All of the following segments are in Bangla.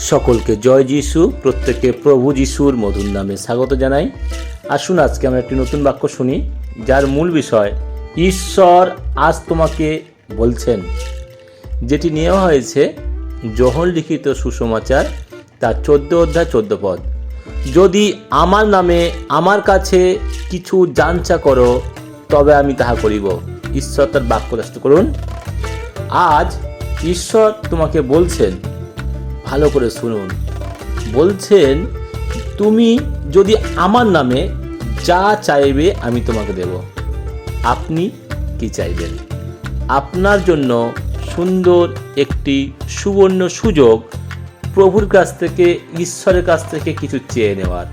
সকলকে জয় যিশু প্রত্যেকে প্রভু যিশুর মধুর নামে স্বাগত জানাই। আসুন আজকে আমরা একটি নতুন বাক্য শুনি, যার মূল বিষয়, ঈশ্বর আজ তোমাকে বলছেন, যেটি নেওয়া হয়েছে জহল লিখিত সুসমাচার, তার চোদ্দ অধ্যায় চোদ্দ পদ। যদি আমার নামে আমার কাছে কিছু জানচা করো, তবে আমি তাহা করিব। ঈশ্বর তার বাক্য করুন। আজ ঈশ্বর তোমাকে বলছেন ভালো করে শুনুন। বলছেন, তুমি যদি আমার নামে যা চাইবে আমি তোমাকে দেব। আপনি কি চাইবেন? আপনার জন্য সুন্দর একটি সুবর্ণ সুযোগ প্রভুর কাছ থেকে, ঈশ্বরের কাছ থেকে কিছু চেয়ে নেওয়ার।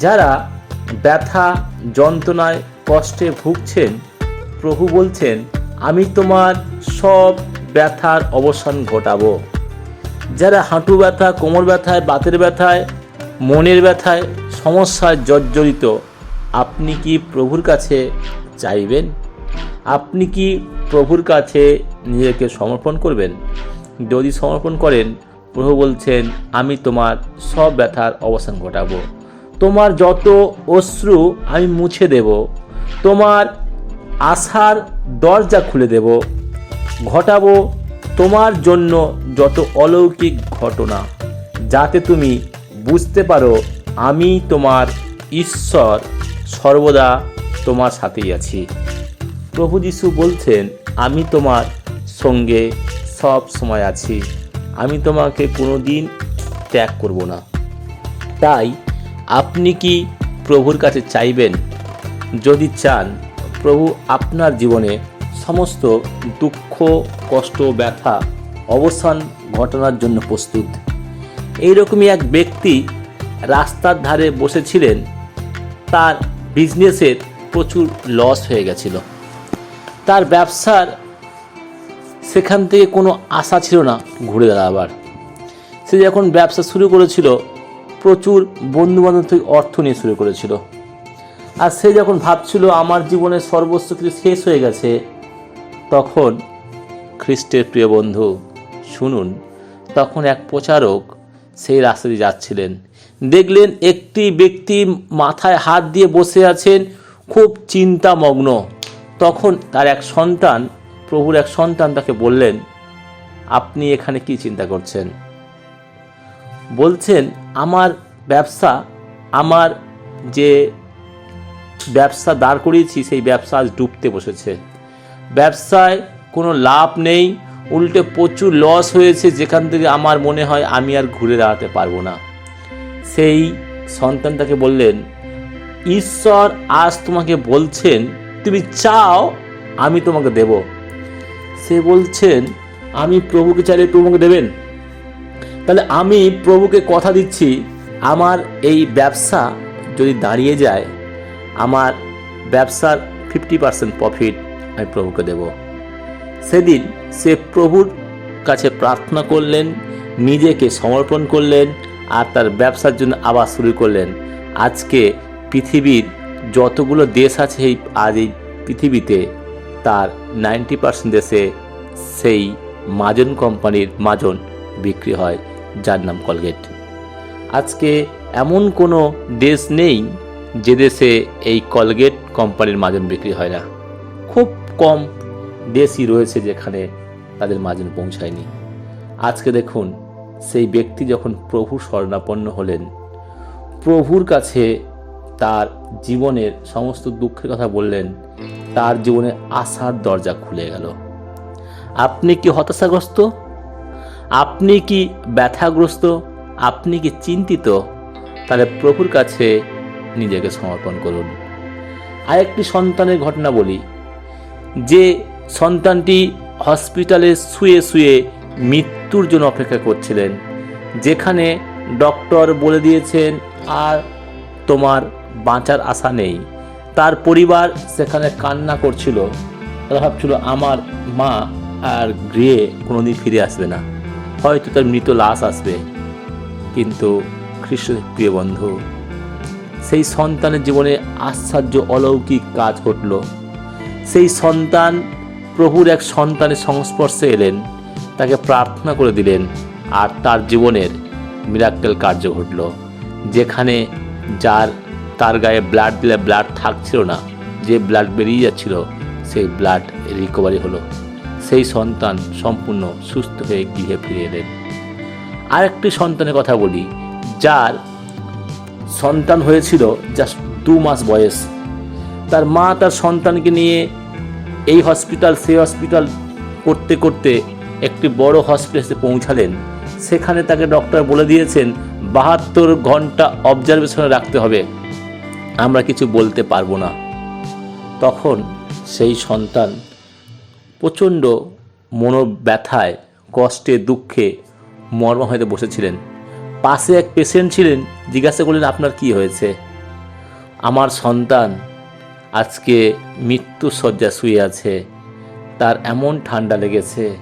যারা ব্যথা, যন্ত্রণায় কষ্টে ভুগছেন, প্রভু বলছেন, আমি তোমার সব ব্যথার অবসান ঘটাবো। যারা হাঁটু ব্যথা, কোমর ব্যথায়, বাতের ব্যথায়, মনের ব্যথায়, সমস্যায় জর্জরিত, আপনি কি প্রভুর কাছে চাইবেন? আপনি কি প্রভুর কাছে নিজেকে সমর্পণ করবেন? যদি সমর্পণ করেন, প্রভু বলছেন, আমি তোমার সব ব্যথার অবসান ঘটাবো। তোমার যত অশ্রু আমি মুছে দেব। তোমার আশার দরজা খুলে দেব। ঘটাবো তোমার জন্য যত অলৌকিক ঘটনা, যাতে তুমি বুঝতে পারো আমি তোমার ঈশ্বর সর্বদা তোমার সাথেই আছি। প্রভু যিশু বলছেন, আমি তোমার সঙ্গে সব সময় আছি। আমি তোমাকে কোনো দিন ত্যাগ করব না। তাই আপনি কি প্রভুর কাছে চাইবেন? যদি চান, প্রভু আপনার জীবনে সমস্ত দুঃখ কষ্ট, ব্যথা, অবসান ঘটনার জন্য প্রস্তুত। এইরকমই এক ব্যক্তি রাস্তার ধারে বসেছিলেন, তার বিজনেসের প্রচুর লস হয়ে গেছিল। তার ব্যবসার সেখান থেকে কোনো আশা ছিল না ঘুরে দাঁড়াবার। সে যখন ব্যবসা শুরু করেছিল, প্রচুর বন্ধুবান্ধব থেকে অর্থ নিয়ে শুরু করেছিল। আর সে যখন ভাবছিল, আমার জীবনের সর্বস্ব কিছু শেষ হয়ে গেছে, তখন খ্রিস্টের প্রিয় বন্ধু, শুনুন। তখন এক প্রচারক সেই রাস্তা দিয়ে যাচ্ছিলেন। দেখলেন একটি ব্যক্তি মাথায় হাত দিয়ে বসে আছেন, খুব চিন্তামগ্ন। তখন তার এক সন্তান, প্রভুর এক সন্তান তাকে বললেন, আপনি এখানে কি চিন্তা করছেন? বলছেন, আমার ব্যবসা, আমার যে ব্যবসা দাঁড় করিয়েছি, সেই ব্যবসা আজ ডুবতে বসেছে। ব্যবসায় কোনো লাভ নেই। উল্টে প্রচুর লস হয়েছে। যেখান থেকে আমার মনে হয় আমি আর ঘুরে দাঁড়াতে পারব না। সেই সন্তান তাকে বললেন, ঈশ্বর আজ তোমাকে বলছেন, তুমি চাও আমি তোমাকে দেব। সে বলছেন, আমি প্রভুকে চাইলে প্রভুকে দেবেন। তাহলে আমি প্রভুকে কথা দিচ্ছি, আমার এই ব্যবসা যদি দাঁড়িয়ে যায়, আমার ব্যবসার ফিফটি পার্সেন্ট প্রফিট আমি প্রভুকে দেব। সেদিন সে প্রভুর কাছে প্রার্থনা করলেন, নিজেকে সমর্পণ করলেন আর তার ব্যবসার জন্য আবার শুরু করলেন। আজকে পৃথিবীর যতগুলো দেশ আছে এই, আজ এই পৃথিবীতে তার নাইনটি পার্সেন্ট দেশে সেই মাজন কোম্পানির মাজন বিক্রি হয়, যার নাম কলগেট। আজকে এমন কোনো দেশ নেই যে দেশে এই কলগেট কোম্পানির মাজন বিক্রি হয় না। খুব কম দেশই রয়েছে যেখানে তাদের মাজন পৌঁছায়নি। আজকে দেখুন, সেই ব্যক্তি যখন প্রভু শরণাপন্ন হলেন, প্রভুর কাছে তার জীবনের সমস্ত দুঃখের কথা বললেন, তার জীবনে আশার দরজা খুলে গেল। আপনি কি হতাশাগ্রস্ত? আপনি কি ব্যথাগ্রস্ত? আপনি কি চিন্তিত? তাহলে প্রভুর কাছে নিজেকে সমর্পণ করুন। আরেকটি সন্তানের ঘটনা বলি। যে সন্তানটি হসপিটালে শুয়ে শুয়ে মৃত্যুর জন্য অপেক্ষা করছিলেন, যেখানে ডক্টর বলে দিয়েছেন, আর তোমার বাঁচার আশা নেই। তার পরিবার সেখানে কান্না করছিল। তারা ভাবছিল, আমার মা আর গৃহে কোনোদিন ফিরে আসবে না। হয়তো তার মৃত লাশ আসবে। কিন্তু খ্রিস্ট প্রিয় বন্ধু, সেই সন্তানের জীবনে আশ্চর্য অলৌকিক কাজ ঘটল। সেই সন্তান প্রভুর এক সন্তানের সংস্পর্শে এলেন। তাকে প্রার্থনা করে দিলেন আর তার জীবনের মিরাক্কেল কার্য ঘটল। যেখানে যার, তার গায়ে ব্লাড দিলে ব্লাড থাকছিল না, যে ব্লাড বেরিয়ে যাচ্ছিল, সেই ব্লাড রিকভারি হলো। সেই সন্তান সম্পূর্ণ সুস্থ হয়ে গৃহে ফিরে এলেন। আরেকটি সন্তানের কথা বলি, যার সন্তান হয়েছিল জাস্ট দু মাস বয়স। তার মা তার সন্তানকে নিয়ে এই হসপিটাল সেই হসপিটাল করতে করতে একটি বড় হসপিটালে পৌঁছালেন। সেখানে তাকে ডক্টর বলে দিয়েছেন, বাহাত্তর ঘণ্টা অবজারভেশনে রাখতে হবে। আমরা কিছু বলতে পারব না। তখন সেই সন্তান প্রচণ্ড মনোব্যথায়, কষ্টে, দুঃখে মর্ম হয়ে বসেছিলেন। পাশে এক পেশেন্ট ছিলেন, জিজ্ঞাসা করলেন, আপনার কি হয়েছে? আমার সন্তান আজকে মৃত্যু শয্যা শুয়ে আছে। তার এমন ঠান্ডা লেগেছে,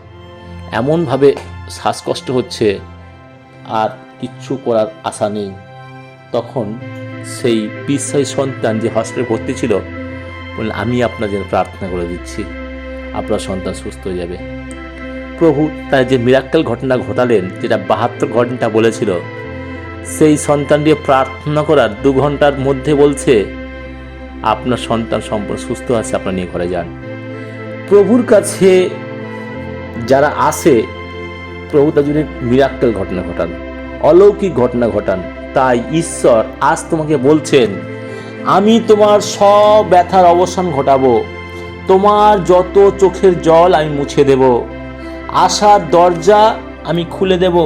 এমনভাবে শ্বাসকষ্ট হচ্ছে, আর কিচ্ছু করার আশা নেই। তখন সেই বিশ্বাসী সন্তান যে হসপিটালে ভর্তি ছিল বললেন আমি আপনার জন্য প্রার্থনা করে দিচ্ছি। আপনার সন্তান সুস্থ হয়ে যাবে। প্রভু তার যে মিরাক্কেল ঘটনা ঘটালেন, যেটা বাহাত্তর ঘণ্টা বলেছিল, সেই সন্তানটি প্রার্থনা করার দু ঘণ্টার মধ্যে বলছে আপনার সন্তান সম্পূর্ণ সুস্থ আছে, আপনার নিয়ে ঘরে যান। প্রভুর কাছে যারা আসে প্রভু তার জন্য মিরাক্কেল ঘটনা ঘটান, অলৌকিক ঘটনা ঘটান। তাই ঈশ্বর আজ তোমাকে বলছেন, আমি তোমার সব ব্যথার অবসান ঘটাবো, তোমার যত চোখের জল আমি মুছে দেব, আশার দরজা আমি খুলে দেব,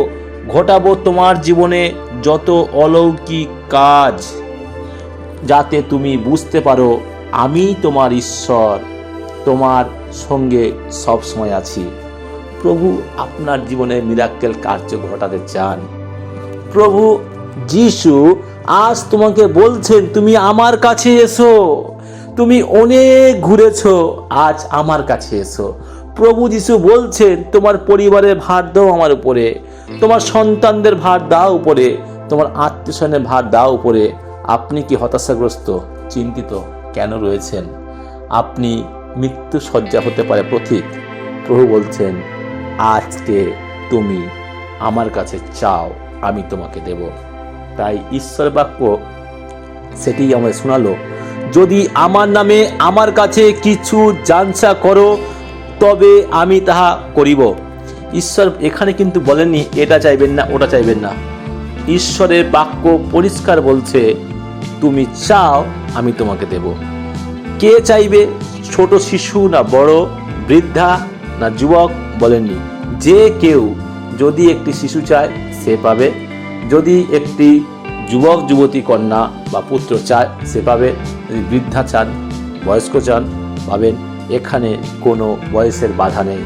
ঘটাবো তোমার জীবনে যত অলৌকিক কাজ। যাতে তুমি বুঝতে পারো আমি তোমার ঈশ্বর, তোমার সঙ্গে সব সময় আছি। প্রভু আপনার জীবনে মিরাক্কেল কার্য ঘটাতে চান। প্রভু যিশু, আজ তোমাকে বলছেন, তুমি আমার কাছে এসো। তুমি অনেক ঘুরেছো, আজ আমার কাছে এসো। প্রভু যিশু বলছেন, তোমার পরিবারের ভার দাও আমার উপরে, তোমার সন্তানদের ভার দাও উপরে, তোমার আত্মীয়স্বজনের ভার দাও উপরে আপনি কি হতাশাগ্রস্ত, চিন্তিত কেন রয়েছেন? আপনি মৃত্যু সজ্জা হতে পারে প্রতীক প্রভু বলছেন, আজকে তুমি আমার কাছে চাও, আমি তোমাকে দেব। তাই ঈশ্বর বাক্য সেটি আমায় শোনালো, যদি আমার নামে আমার কাছে কিছু জানসা করো, তবে আমি তাহা করিব। ঈশ্বর এখানে কিন্তু বলেননি, এটা চাইবেন না, ওটা চাইবেন না। ঈশ্বরের বাক্য পরিষ্কার বলছে তুমি চাও আমি তোমাকে দেব। কে চাইবে ছোট শিশু না বড়, বৃদ্ধা না যুবক বলেননি। যে কেউ যদি একটি শিশু চায়, সে পাবে। যদি একটি যুবক, যুবতী কন্যা বা পুত্র চায়, সে পাবে। যদি বৃদ্ধা চান, বয়স্ক চান, পাবেন। এখানে কোনো বয়সের বাধা নেই।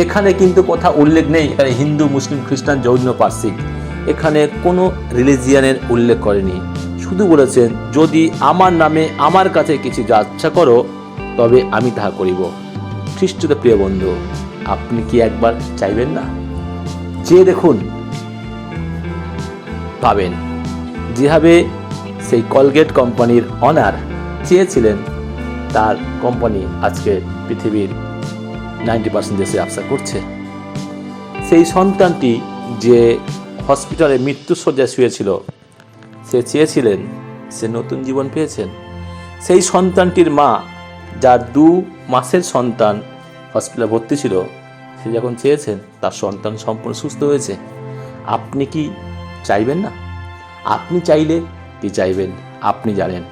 এখানে কিন্তু কথা উল্লেখ নেই। হিন্দু, মুসলিম, খ্রিস্টান, জৈন পার্সিক এখানে কোনো রিলিজিয়ানের উল্লেখ করেনি। শুধু বলেছেন, যদি আমার নামে আমার কাছে কিছু যাচ্ছা করো, তবে আমি তাহা করিব। খ্রিস্টদ প্রিয় বন্ধু, আপনি কি একবার চাইবেন না? চেয়ে দেখুন, পাবেন। যেভাবে সেই কলগেট কোম্পানির অনার চেয়েছিলেন, তার কোম্পানি আজকে পৃথিবীর নাইনটি পার্সেন্ট দেশে ব্যবসা করছে। সেই সন্তানটি যে হসপিটালে মৃত্যুসজ্জায় শুয়েছিল সে চেয়েছিলেন, সে নতুন জীবন পেয়েছেন। সেই সন্তানটির মা, যার দু মাসের সন্তান হসপিটালে ভর্তি ছিল, সে যখন চেয়েছেন, তার সন্তান সম্পূর্ণ সুস্থ হয়েছে। আপনি কি চাইবেন না? আপনি চাইলে কি চাইবেন, আপনি জানেন।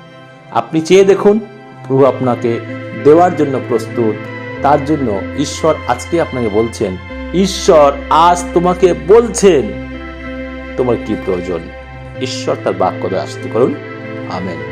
আপনি চেয়ে দেখুন, প্রভু আপনাকে দেওয়ার জন্য প্রস্তুত। তার জন্য ঈশ্বর আজকে আপনাকে বলছেন, ঈশ্বর আজ তোমাকে বলছেন, তোমার কি প্রয়োজন? ঈশ্বর তার বাক্য দ্বারা করুন। আমেন।